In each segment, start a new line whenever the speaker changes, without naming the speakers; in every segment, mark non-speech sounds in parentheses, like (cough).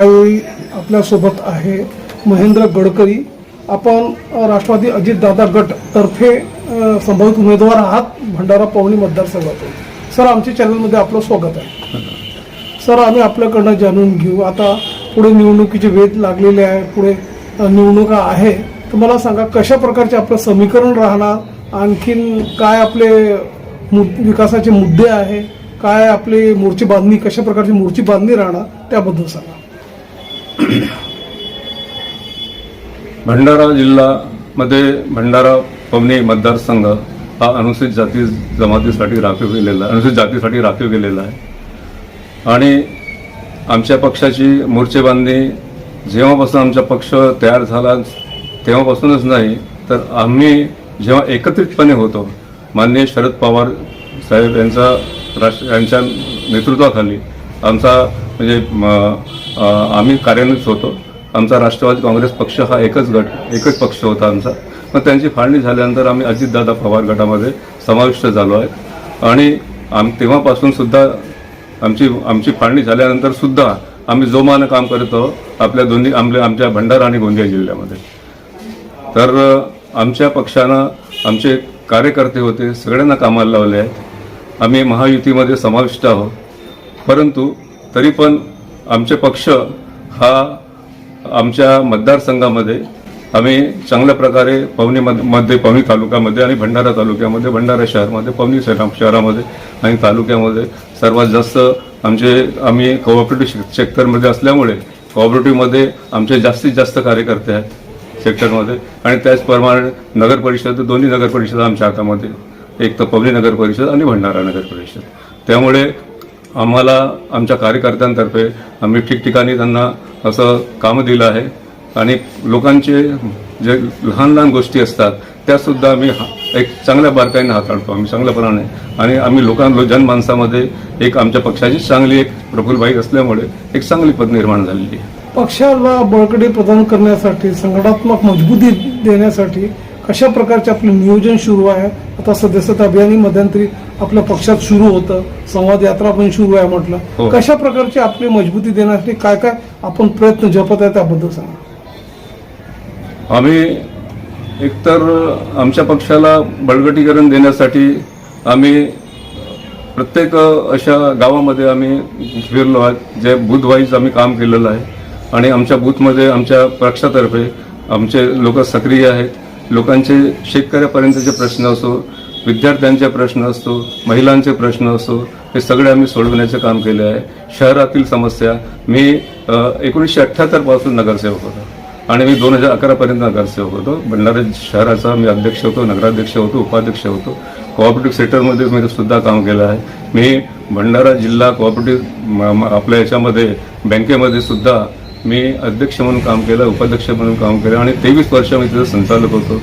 यावेळी आपल्यासोबत आहे महेंद्र गडकरी. आपण राष्ट्रवादी अजितदादा गट तर्फे संभावित उमेदवार आहात भंडारा पवनी मतदारसंघातून. सर आमच्या चॅनलमध्ये आपलं स्वागत आहे. सर आम्ही आपल्याकडनं जाणून घेऊ. आता पुढे निवडणुकीचे वेध लागलेले आहे पुढे निवडणुका आहे. तर मला सांगा कशा प्रकारचे आपलं समीकरण राहणार? आणखीन काय आपले मु विकासाचे मुद्दे आहे? काय आपली मोर्ची बांधणी कशा प्रकारची मोर्ची बांधणी राहणार? त्याबद्दल सांगा. (coughs)
भंडारा जिल्ह्यामध्ये भंडारा पवनी मतदारसंघ हा अनुसूचित जाती जमातीसाठी राखीव गेलेला आहे अनुसूचित जातीसाठी राखीव गेलेला आहे. आणि आमच्या पक्षाची मोर्चेबांधणी जेव्हापासून आमचा पक्ष तयार झाला तेव्हापासूनच नाही तर आम्ही जेव्हा एकत्रितपणे होतो माननीय शरद पवार साहेब यांचा राष्ट्र यांच्या नेतृत्वाखाली आमचा म्हणजे आम्ही कार्यान्वित होतो. आमचा राष्ट्रवादी काँग्रेस पक्ष हा एकच गट एकच पक्ष होता आमचा. मग त्यांची फाळणी झाल्यानंतर आम्ही अजितदादा पवार गटामध्ये समाविष्ट झालो आहे. आणि आम तेव्हापासून सुद्धा आमची आमची फाळणी झाल्यानंतर सुद्धा आम्ही जोमानं काम करत आहोत. आपल्या दोन्ही आमल्या आमच्या भंडारा आणि गोंदिया जिल्ह्यामध्ये. तर आमच्या पक्षानं आमचे कार्यकर्ते होते सगळ्यांना कामाला लावले आहेत. आम्ही महायुतीमध्ये समाविष्ट आहोत. परंतु तरी पण आमचे पक्ष हा आमच्या मतदारसंघामध्ये आम्ही चांगल्या प्रकारे पवनी मध्ये पवनी तालुक्यामध्ये आणि भंडारा तालुक्यामध्ये भंडारा शहरामध्ये पवनी शहरामध्ये आणि तालुक्यामध्ये सर्वात जास्त आमचे आम्ही कोऑपरेटिव्ह सेक्टरमध्ये असल्यामुळे कोऑपरेटिव्हमध्ये आमचे जास्तीत जास्त कार्यकर्ते आहेत सेक्टरमध्ये आणि त्याचप्रमाणे नगर परिषद दोन्ही नगर परिषद आमच्या हातामध्ये. एक तर पवनी नगर परिषद आणि भंडारा नगर परिषद. त्यामुळे आम्हाला आमच्या कार्यकर्त्यांतर्फे आम्ही ठिकठिकाणी त्यांना असं कामं दिलं आहे. आणि लोकांचे जे लहान लहान गोष्टी असतात त्यासुद्धा आम्ही हा- एक चांगल्या बारकाईने हाताळतो. आम्ही चांगल्यापणाने आणि आम्ही लोकां जनमानसामध्ये एक आमच्या पक्षाची चांगली एक प्रफुलबाई असल्यामुळे एक चांगली पद निर्माण झालेली आहे.
पक्षाला बळकटी प्रदान करण्यासाठी संघटनात्मक मजबूती देण्यासाठी कशा प्रकारचे आपले नियोजन सुरू आहे. आता सदस्यता अभियानी मध्यंतरी आपल्या पक्षात सुरू होतं. संवाद यात्रा पण सुरू आहे म्हटलं.
हो.
कशा प्रकारची आपली मजबूती देण्यासाठी काय काय आपण प्रयत्न जपत आहे त्याबद्दल सांगा.
आम्ही एकतर आमच्या पक्षाला बळकटीकरण देण्यासाठी आम्ही प्रत्येक अशा गावामध्ये आम्ही फिरलो आहे जे बूथ वाईज आम्ही काम केलेलं आहे. आणि आमच्या बूथमध्ये आमच्या पक्षातर्फे आमचे लोक सक्रिय आहेत. लोकांचे शेतकऱ्यापर्यंतचे प्रश्न असो विद्यार्थ्यांचे प्रश्न असतो महिलांचे प्रश्न असो हे सगळे आम्ही सोडवण्याचं काम केले आहे. शहरातील समस्या मी एकोणीसशे अठ्ठ्याहत्तरपासून नगरसेवक होतो. आणि मी दोन हजार अकरापर्यंत नगरसेवक होतो. भंडारा शहराचा मी अध्यक्ष होतो नगराध्यक्ष होतो उपाध्यक्ष होतो. कोऑपरेटिव्ह सेक्टरमध्ये मी सुद्धा काम केलं आहे. मी भंडारा जिल्हा कोऑपरेटिव्ह म- आपल्या याच्यामध्ये बँकेमध्ये सुद्धा मी अध्यक्ष म्हणून काम केलं उपाध्यक्ष म्हणून काम केलं आणि तेवीस वर्ष मी तिथं संचालक होतो.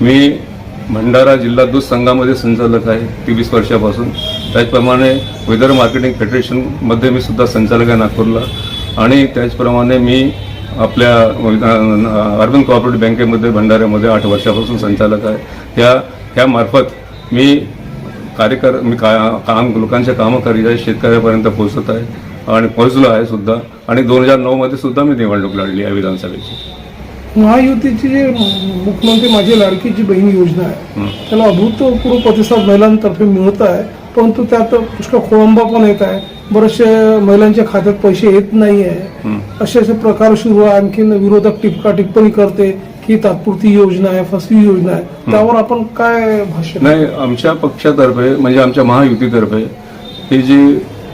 मी भंडारा जिल्हा दूध संघामध्ये संचालक आहे तेवीस वर्षापासून. त्याचप्रमाणे वेदर मार्केटिंग फेडरेशनमध्ये मी सुद्धा संचालक आहे नागपूरला. आणि त्याचप्रमाणे मी आपल्या अर्बन कॉपरेटिव्ह बँकेमध्ये भंडाऱ्यामध्ये आठ वर्षापासून संचालक आहे. त्या त्यामार्फत मी कार्यकर मी का काम लोकांच्या कामं करीत आहे शेतकऱ्यापर्यंत पोहोचत आहे. आणि पोहोचलो आहे सुद्धा. आणि दोन हजार नऊमध्ये सुद्धा मी निवडणूक लढली आहे विधानसभेची.
महायुतीची जी मुख्यमंत्री माझी लाडकीची बहीण योजना आहे. त्याला अभूतपूर्व प्रतिसाद महिलांतर्फे मिळत आहे परंतु त्यात पुष्कळ खोळंबा पण येत आहे. बरेचसे महिलांच्या खात्यात पैसे येत नाही आहे. असे असे प्रकार सुरू आहे. आणखीन विरोधक टिपका टिप्पणी करते की तात्पुरती योजना आहे फसवी योजना आहे. त्यावर आपण काय भाष्य
नाही आमच्या पक्षातर्फे म्हणजे आमच्या महायुतीतर्फे ही जी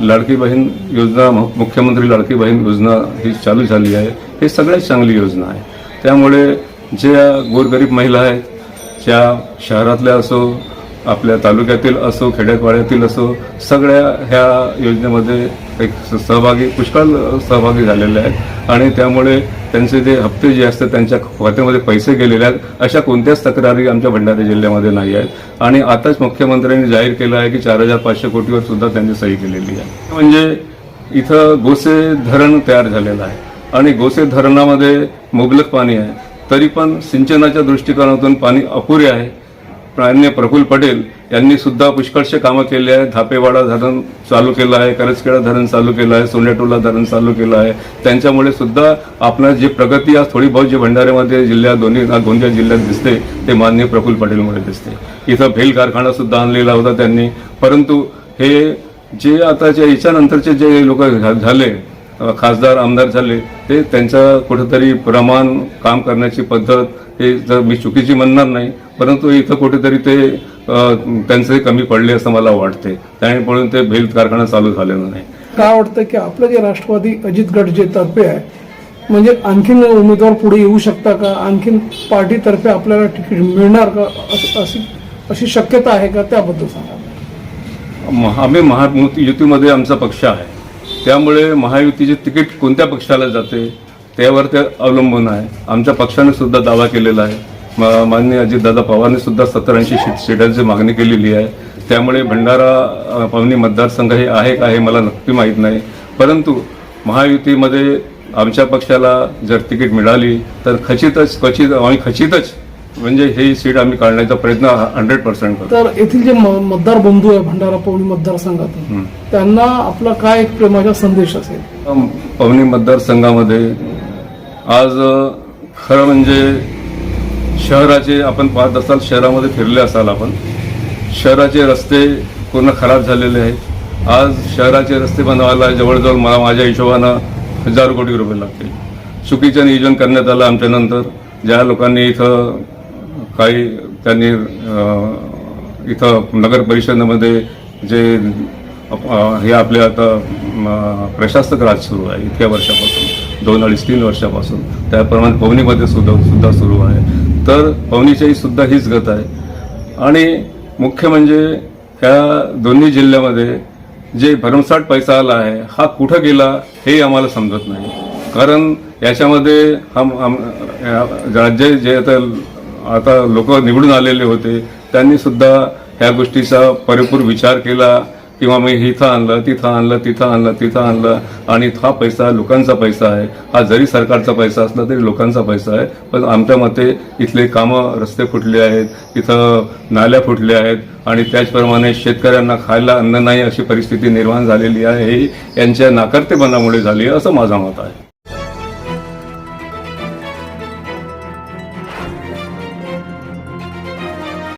लाडकी बहीण योजना मुख्यमंत्री लाडकी बहीण योजना ही चालू झाली आहे. ही सगळ्यात चांगली योजना आहे. त्यामुळे ज्या गोरगरीब महिला आहेत ज्या शहरातल्या असो आपल्या तालुक्यातील असो खेड्यापाड्यातील असो सगळ्या ह्या योजनेमध्ये एक सहभागी पुष्कळ सहभागी झालेले आहेत. आणि त्यामुळे त्यांचे जे हप्ते जे असतात त्यांच्या खात्यामध्ये पैसे गेलेले आहेत. अशा कोणत्याच तक्रारी आमच्या भंडारा जिल्ह्यामध्ये नाही आहेत. आणि आताच मुख्यमंत्र्यांनी जाहीर केलं आहे की चार हजार पाचशे कोटीवर सुद्धा त्यांनी सही केलेली आहे. म्हणजे इथं गोसे धरण तयार झालेलं आहे. आणि गोसे धरणामध्ये मुबलक पाणी आहे. तरी पण सिंचनाच्या दृष्टिकोनातून पाणी अपुरे आहे. प्राण्य प्रफुल्ल पटेल यांनी सुद्धा पुष्कळशे कामं केली आहेत. धापेवाडा धरण चालू केलं आहे करजखेडा धरण चालू केलं आहे सोनेटोला धरण चालू केलं आहे. त्यांच्यामुळे सुद्धा आपणास जी प्रगती आज थोडी बहुत जी भंडाऱ्यामध्ये जिल्ह्यात दोन्ही गोंदिया जिल्ह्यात दिसते ते माननीय प्रफुल्ल पटेलमुळे दिसते. इथं भेल कारखाना सुद्धा आणलेला होता त्यांनी. परंतु हे जे आताच्या याच्यानंतरचे जे लोक झाले खासदार आमदार झाले ते त्यांचं कुठंतरी प्रमाण काम करण्याची पद्धत हे जर मी चुकीची म्हणणार नाही परंतु इथं कुठेतरी ते त्यांचे कमी पडले असं मला वाटते त्यामुळे ते भेल कारखाना चालू झालेला नाही.
काय वाटतं की आपलं जे राष्ट्रवादी अजित गट जे तर्फे आहे म्हणजे आणखीन उमेदवार पुढे येऊ शकता का? आणखीन पार्टीतर्फे आपल्याला तिकीट मिळणार का? अशी- अशी शक्यता आहे का? त्याबद्दल सांगा.
महा- आम्ही महायुतीमध्ये आमचा पक्ष आहे. त्यामुळे महायुतीचे तिकीट कोणत्या पक्षाला जाते? त्यावर ते अवलंबून आहे. आमच्या पक्षाने सुद्धा दावा केलेला आहे. माननीय अजितदादा पवारने सुद्धा सत्तर ऐंशी सीट सीटांची मागणी केलेली आहे. त्यामुळे भंडारा पवनी मतदारसंघ हे आहे का हे मला नक्की माहीत नाही. परंतु महायुतीमध्ये आमच्या पक्षाला जर तिकीट मिळाली तर खचितच खचित आम्ही खचितच म्हणजे ही सीट आम्ही काढण्याचा प्रयत्न हंड्रेड पर्सेंट करतो.
तर येथील जे मतदार बंधू आहे भंडारा पवनी मतदारसंघातून त्यांना आपला काय एक प्रेमाचा संदेश असेल?
पवनी मतदारसंघामध्ये आज खरं म्हणजे शहराचे आपण पाहत असाल शहरामध्ये फिरले असाल आपण शहराचे रस्ते पूर्ण खराब झालेले आहेत. आज शहराचे रस्ते बनवायला जवळजवळ मला माझ्या हिशोबानं हजार कोटी रुपये लागतील. चुकीचं नियोजन करण्यात आलं आमच्यानंतर ज्या लोकांनी इथं काही त्यांनी इथं नगर परिषदेमध्ये जे हे आपले आता प्रशासक राज सुरू आहे इतक्या वर्षापासून. दोन अडीच तीन वर्षापासून. त्याप्रमाणे पवनीमध्ये सुद्धा सुद्धा सुरू आहे. तर पवनीच्याही सुद्धा हीच गत आहे. आणि मुख्य म्हणजे ह्या दोन्ही जिल्ह्यामध्ये जे भरमसाठ पैसा आला आहे हा कुठं गेला हे आम्हाला समजत नाही. कारण याच्यामध्ये हम राज्य जे आता आता लोक निवडून आलेले होते त्यांनी सुद्धा ह्या गोष्टीचा परिपूर विचार केला. किंवा मी इथं आणलं तिथं आणलं तिथं आणलं तिथं आणलं आणि हा पैसा लोकांचा पैसा आहे. हा जरी सरकारचा पैसा असला तरी लोकांचा पैसा आहे. पण आमच्या मते इथले कामं रस्ते फुटले आहेत इथं नाल्या फुटल्या आहेत आणि त्याचप्रमाणे शेतकऱ्यांना खायला अन्न नाही अशी परिस्थिती निर्माण झालेली आहे. ही यांच्या नाकर्तेपणामुळे झाली आहे असं माझं मत आहे.